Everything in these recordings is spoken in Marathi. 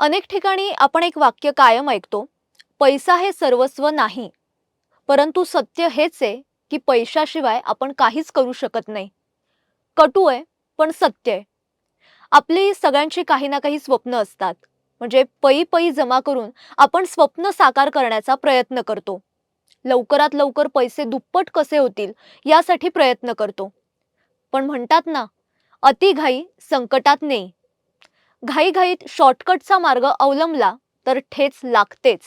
अनेक ठिकाणी आपण एक वाक्य कायम ऐकतो पैसा हे सर्वस्व नाही परंतु सत्य हेच आहे की पैशाशिवाय आपण काहीच करू शकत नाही. कटू आहे पण सत्य आहे. आपली सगळ्यांची काही ना काही स्वप्न असतात म्हणजे पै पै जमा करून आपण स्वप्न साकार करण्याचा प्रयत्न करतो. लवकरात लवकर पैसे दुप्पट कसे होतील यासाठी प्रयत्न करतो. पण म्हणतात ना अतिघाई संकटात नेई. घाईघाईत शॉर्टकटचा मार्ग अवलंबला तर ठेच लागतेच.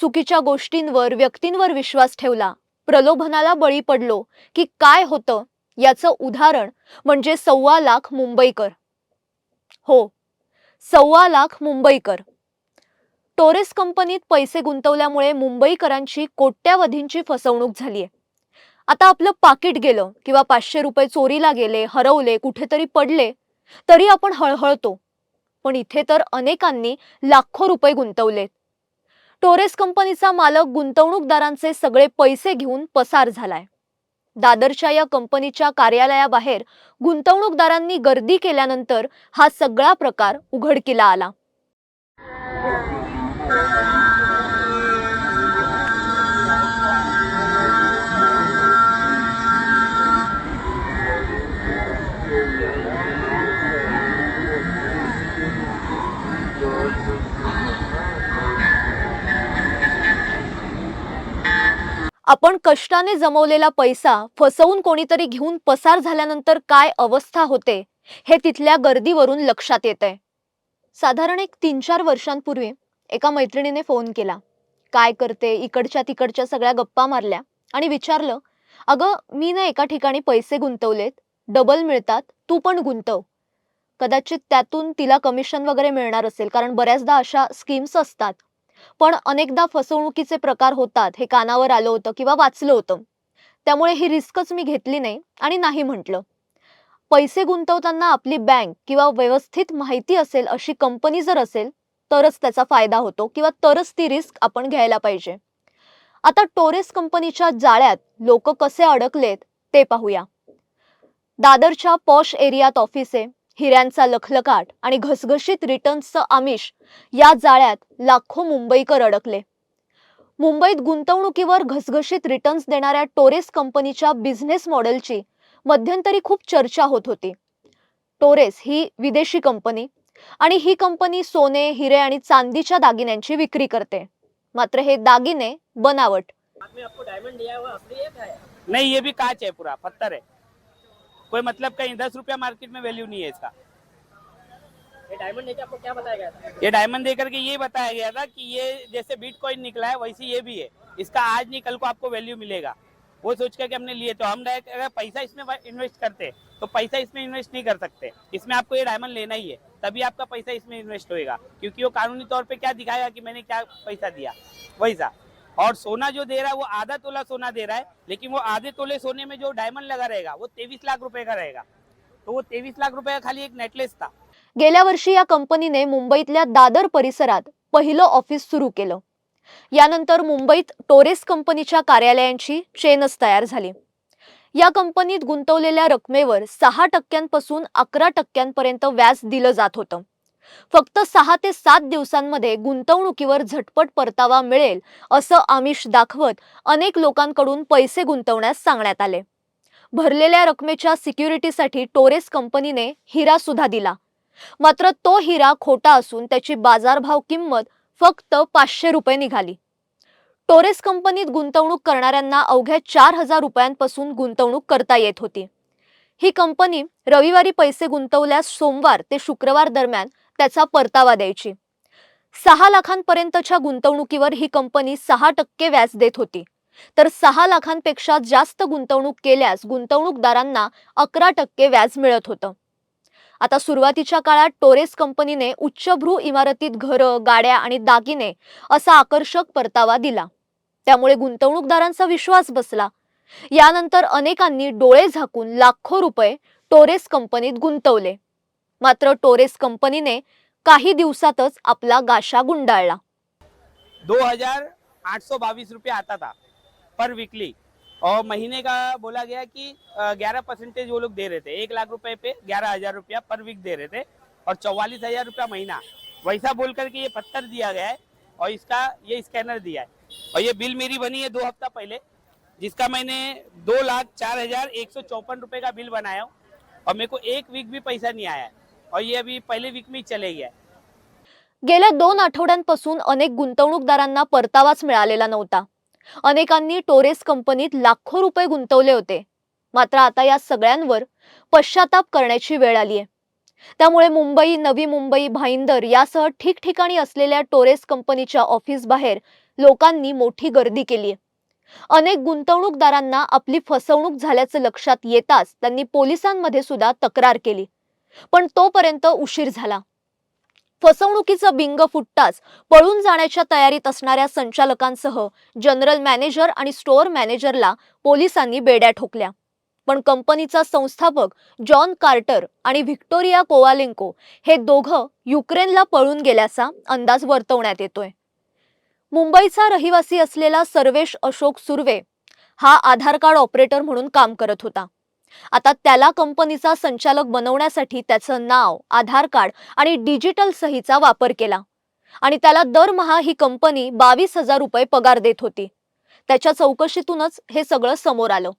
चुकीच्या गोष्टींवर व्यक्तींवर विश्वास ठेवला. प्रलोभनाला बळी पडलो की काय होतं याचं उदाहरण म्हणजे सव्वा लाख मुंबईकर. हो सव्वा लाख मुंबईकर. टोरेस कंपनीत पैसे गुंतवल्यामुळे मुंबईकरांची कोट्यावधींची फसवणूक झालीय. आता आपलं पाकिट गेलं किंवा पाचशे रुपये चोरीला गेले हरवले कुठेतरी पडले तरी आपण हळहळतो. पण इथे तर अनेकांनी लाखो रुपये गुंतवलेत. टोरेस कंपनीचा मालक गुंतवणूकदारांचे सगळे पैसे घेऊन पसार झालाय. दादरच्या या कंपनीच्या कार्यालयाबाहेर गुंतवणूकदारांनी गर्दी केल्यानंतर हा सगळा प्रकार उघडकीला आला. आपण कष्टाने जमवलेला पैसा फसवून कोणीतरी घेऊन पसार झाल्यानंतर काय अवस्था होते हे तिथल्या गर्दीवरून लक्षात येत आहे साधारण एक तीन चार वर्षांपूर्वी एका मैत्रिणीने फोन केला. काय करते इकडच्या तिकडच्या सगळ्या गप्पा मारल्या आणि विचारलं अगं मी ना एका ठिकाणी पैसे गुंतवलेत डबल मिळतात तू पण गुंतव. कदाचित त्यातून तिला कमिशन वगैरे मिळणार असेल कारण बऱ्याचदा अशा स्कीम्स असतात. पण अनेकदा फसवणुकीचे प्रकार होतात हे कानावर आलं होतं किंवा वाचलं होतं. त्यामुळे ही रिस्कच मी घेतली नाही आणि नाही म्हटलं. पैसे गुंतवताना आपली बँक किंवा व्यवस्थित माहिती असेल अशी कंपनी जर असेल तरच त्याचा फायदा होतो किंवा तरच ती रिस्क आपण घ्यायला पाहिजे. आता टोरेस कंपनीच्या जाळ्यात लोक कसे अडकलेत ते पाहूया. दादरच्या पॉश एरियात ऑफिस आहे. हिऱ्यांचा लखलखाट आणि घसघशीत रिटर्न्सचं आमिष या जाळ्यात लाखो मुंबईकर अडकले. मुंबईत गुंतवणुकीवर घसघशीत रिटर्न्स देणाऱ्या टोरेस कंपनीच्या बिझनेस मॉडेलची मध्यंतरी खूप चर्चा होत होती. टोरेस ही विदेशी कंपनी आणि ही कंपनी सोने हिरे आणि चांदीच्या दागिन्यांची विक्री करते. मात्र हे दागिने बनावट. बाद में आपको डायमंड दिया हुआ असली है नहीं ये भी है पूरा पत्थर है कोई मतलब कहीं दस रुपया मार्केट में वैल्यू नहीं है इसका। ये डायमंड लेके आपको क्या बताया गया था? ये डायमंड देकर के ये बताया गया था कि ये जैसे बिटकॉइन निकला है वैसे ये भी है। इसका आज नहीं कल को आपको वैल्यू मिलेगा। वो सोच करके हमने लिए तो हम डायरेक्ट अगर पैसा इसमें इन्वेस्ट करते तो पैसा इसमें इन्वेस्ट नहीं कर सकते। इसमें आपको ये डायमंड लेना ही है। तभी आपका पैसा इसमें इन्वेस्ट होएगा। क्योंकि वो कानूनी तौर पे क्या दिखाएगा कि मैंने क्या पैसा दिया। वैसा और सोना जो दे रहा है वो आधा तोला सोना दे रहा है लेकिन वो आधे तोले सोने में जो डायमंड लगा रहेगा वो तेवीस लाख रुपए का रहेगा। तो वो तेवीस लाख रुपये खाली एक नेकलेस था। गेल्या वर्षी या कंपनीने मुंबईतल्या दादर परिसरात पहिलं ऑफिस सुरू केलं. यानंतर मुंबईत टोरेस कंपनीच्या कार्यालयांची चेनच तयार झाली. या कंपनीत गुंतवलेल्या रकमेवर सहा टक्क्यांपासून अकरा टक्क्यांपर्यंत व्याज दिलं जात होतं. फक्त सहा ते सात दिवसांमध्ये गुंतवणुकीवर झटपट परतावा मिळेल असं आमिष दाखवत अनेक लोकांकडून पैसे गुंतवण्यास सांगण्यात आले. भरलेल्या रकमेच्या सिक्युरिटीसाठी टोरेस कंपनीने हिरा सुद्धा दिला. मात्र तो हिरा खोटा असून त्याची बाजारभाव किंमत फक्त पाचशे रुपये निघाली. टोरेस कंपनीत गुंतवणूक करणाऱ्यांना अवघ्या चार हजार रुपयांपासून गुंतवणूक करता येत होती. ही कंपनी रविवारी पैसे गुंतवल्यास सोमवार ते शुक्रवार दरम्यान त्याचा परतावा द्यायची. सहा लाखांपर्यंतच्या गुंतवणुकीवर ही कंपनी सहा टक्के व्याज देत होती. तर सहा लाखांपेक्षा जास्त गुंतवणूक केल्यास गुंतवणूकदारांना अकरा टक्के व्याज मिळत होतं. आता सुरुवातीच्या काळात टोरेस कंपनीने उच्चभ्रू इमारतीत घरं गाड्या आणि दागिने असा आकर्षक परतावा दिला. त्यामुळे गुंतवणूकदारांचा विश्वास बसला. यानंतर अनेकांनी डोळे झाकून लाखो रुपये टोरेस कंपनीत गुंतवले. मात्र टोरेस कंपनीने काही दिवसातच आपला गाशा गुंडाळला. दो हजार आठ सौ बाईस रुपये आता था पर वीकली और महीने का बोला गया कि ग्यारह परसेंटेज वो लोग दे रहे थे. एक लाख रुपए पे ग्यारह हजार रुपया पर वीक दे रहे थे और चौवालीस हजार रुपया महीना. वैसा बोल करके ये पत्थर दिया गया है और इसका ये स्कैनर दिया है। और ये बिल मेरी बनी है दो हफ्ता पहले जिसका मैंने दो लाख चार हजार एक सौ चौपन रुपये का बिल बनाया हूँ और मेरे को एक वीक भी पैसा नहीं आया है। और ये अभी पहले वीक में ही चले गया है। गेल्या दोन आठवड्यांपासून अनेक गुंतवणूकदारांना परतावाच मिळालेला नव्हता. अनेकांनी टोरेस कंपनीत लाखो रुपये गुंतवले होते. मात्र आता या सगळ्यांवर पश्चाताप करण्याची वेळ आली आहे त्यामुळे मुंबई नवी मुंबई भाईंदर यासह ठिकठिकाणी असलेल्या टोरेस कंपनीच्या ऑफिस बाहेर लोकांनी मोठी गर्दी केली आहे अनेक गुंतवणूकदारांना आपली फसवणूक झाल्याचं लक्षात येताच त्यांनी पोलिसांमध्ये सुद्धा तक्रार केली. पण तोपर्यंत उशीर झाला. फसवणुकीचं बिंग फुटताच पळून जाण्याच्या तयारीत असणाऱ्या संचालकांसह जनरल मॅनेजर आणि स्टोअर मॅनेजरला पोलिसांनी बेड्या ठोकल्या. पण कंपनीचा संस्थापक जॉन कार्टर आणि व्हिक्टोरिया कोवालेंको हे दोघं युक्रेनला पळून गेल्याचा अंदाज वर्तवण्यात येतोय. मुंबईचा रहिवासी असलेला सर्वेश अशोक सुर्वे हा आधार कार्ड ऑपरेटर म्हणून काम करत होता. आता त्याला कंपनीचा संचालक बनवण्यासाठी त्याचं नाव आधार कार्ड आणि डिजिटल सहीचा वापर केला. आणि त्याला दरमहा ही कंपनी बावीस हजार रुपये पगार देत होती. त्याच्या चौकशीतूनच हे सगळं समोर आलं.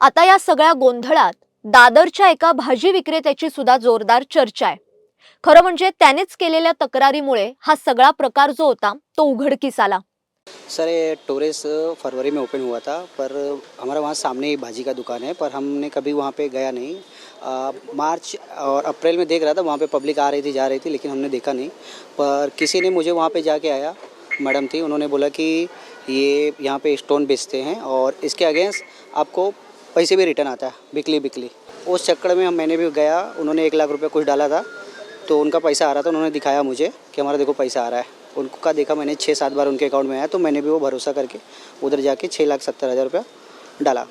आता या सगळ्या गोंधळात दादरच्या एका भाजी विक्रेत्याची सुद्धा जोरदार चर्चा आहे. खरं म्हणजे त्यानेच केलेल्या तक्रारीमुळे हा सगळा प्रकार जो होता तो उघडकीस आला. सर ये टोरेस फरवरी में ओपन हुआ था पर हमारा वहाँ सामने ही भाजी का दुकान है पर हमने कभी वहाँ पे गया नहीं। आ, मार्च और अप्रैल में देख रहा था वहाँ पे पब्लिक आ रही थी जा रही थी लेकिन हमने देखा नहीं। पर किसी ने मुझे वहाँ पे जाके आया मैडम थी उन्होंने बोला कि ये यहाँ पे स्टोन बेचते हैं और इसके अगेंस्ट आपको पैसे भी रिटर्न आता है बिकली बिकली। उस चक्कर में हम मैंने भी गया उन्होंने एक लाख रुपये कुछ डाला था तो उनका पैसा आ रहा था उन्होंने दिखाया मुझे कि हमारा देखो पैसा आ रहा है। उनको देखा मैंने छः सात बार उनके अकाउंट में आया तो मैंने भी वो भरोसा करके उधर जाके छः लाख सत्तर हज़ार रुपया डाला।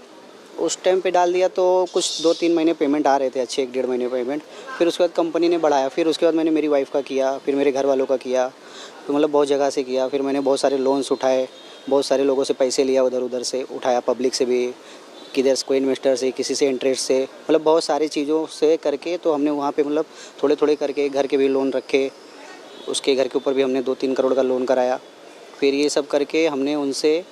उस टाइम पे डाल दिया तो कुछ दो तीन महीने पेमेंट आ रहे थे, अच्छे एक डेढ़ महीने पेमेंट फिर उसके बाद कंपनी ने बढ़ाया, फिर उसके बाद मैंने मेरी वाइफ का किया, फिर मेरे घर वालों का किया फिर मतलब बहुत जगह से किया। फिर मैंने बहुत सारे लोन्स उठाए, बहुत सारे लोगों से पैसे लिया उधर उधर से, उठाया पब्लिक से भी, किधर से कोई इन्वेस्टर से, किसी से इंटरेस्ट से मतलब बहुत सारी चीज़ों से करके तो हमने वहाँ पे मतलब थोड़े थोड़े करके घर के भी लोन रखे। उसके घर के ऊपर भी हमने दो तीन करोड़ का लोन कराया। फिर ये सब करके हमने उनसे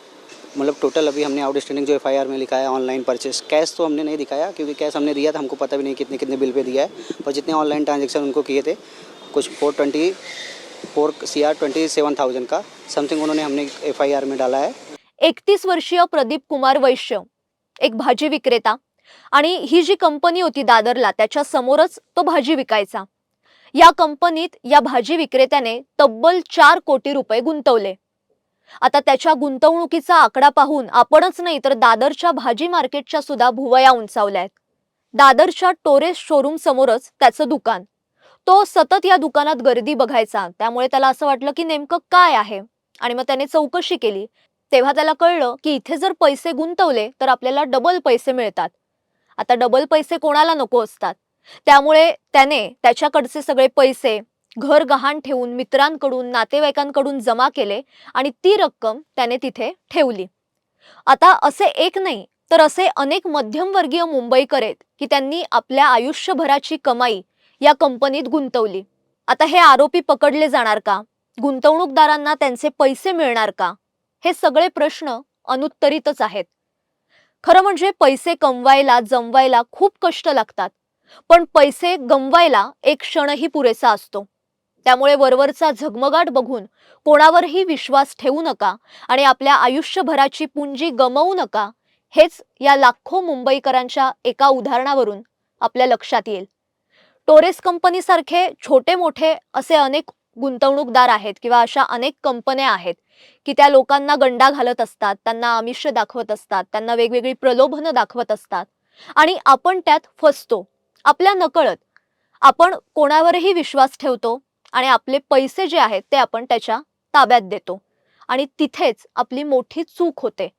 मतलब टोटल अभी हमने आउटस्टैंडिंग जो एफ में लिखा है ऑनलाइन परचेस कैश तो हमने नहीं दिखाया क्योंकि कैश हमने दिया था हमको पता भी नहीं कितने कितने बिल पे दिया है। पर जितने ऑनलाइन ट्रांजेक्शन उनको किए थे कुछ four twenty four C R twenty seven thousand का समथिंग उन्होंने हमने एफ में डाला है। एकतीस वर्षीय प्रदीप कुमार वैश्य एक भाजी विक्रेता आणि ही जी कंपनी होती दादरला त्याच्या समोरच तो भाजी विकायचा. या कंपनीत या भाजी विक्रेत्याने तब्बल चार कोटी रुपये गुंतवले. आता त्याच्या गुंतवणुकीचा आकडा पाहून आपणच नाही तर दादरच्या भाजी मार्केटच्या सुद्धा भुवया उंचावल्या आहेत. दादरच्या टोरेस शोरूम समोरच त्याचं दुकान. तो सतत या दुकानात गर्दी बघायचा त्यामुळे त्याला असं वाटलं की नेमकं काय आहे? आणि मग त्याने चौकशी केली. तेव्हा त्याला कळलं की इथे जर पैसे गुंतवले तर आपल्याला डबल पैसे मिळतात. आता डबल पैसे कोणाला नको असतात? त्यामुळे त्याने त्याच्याकडचे सगळे पैसे घर गहाण ठेवून मित्रांकडून नातेवाईकांकडून जमा केले आणि ती रक्कम त्याने तिथे ठेवली. आता असे एक नाही तर असे अनेक मध्यमवर्गीय मुंबईकर आहेत की त्यांनी आपल्या आयुष्यभराची कमाई या कंपनीत गुंतवली. आता हे आरोपी पकडले जाणार का? गुंतवणूकदारांना त्यांचे पैसे मिळणार का? हे सगळे प्रश्न अनुत्तरितच आहेत. खरं म्हणजे पैसे कमवायला जमवायला खूप कष्ट लागतात. पण पैसे गमवायला एक क्षणही पुरेसा असतो. त्यामुळे वरवरचा झगमगाट बघून कोणावरही विश्वास ठेवू नका आणि आपल्या आयुष्यभराची पुंजी गमवू नका हेच या लाखो मुंबईकरांच्या एका उदाहरणावरून आपल्या लक्षात येईल. टोरेस कंपनीसारखे छोटे मोठे असे अनेक गुंतवणूकदार आहेत किंवा अशा अनेक कंपन्या आहेत की त्या लोकांना गंडा घालत असतात त्यांना आमिष दाखवत असतात त्यांना वेगवेगळी प्रलोभनं दाखवत असतात आणि आपण त्यात फसतो. आपल्या नकळत आपण कोणावरही विश्वास ठेवतो आणि आपले पैसे जे आहेत ते आपण त्याच्या ताब्यात देतो. आणि तिथेच आपली मोठी चूक होते.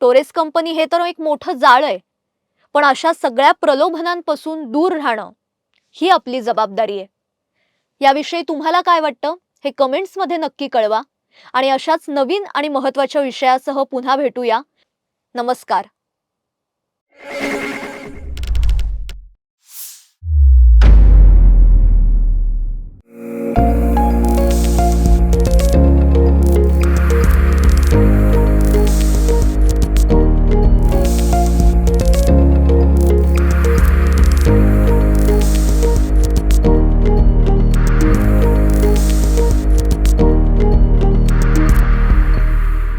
टोरेस कंपनी हे तर एक मोठं जाळ आहे. पण अशा सगळ्या प्रलोभनांपासून दूर राहणं ही आपली जबाबदारी आहे. याविषयी तुम्हाला काय वाटतं हे कमेंट्समध्ये नक्की कळवा. आणि अशाच नवीन आणि महत्त्वाच्या विषयासह पुन्हा भेटूया. नमस्कार.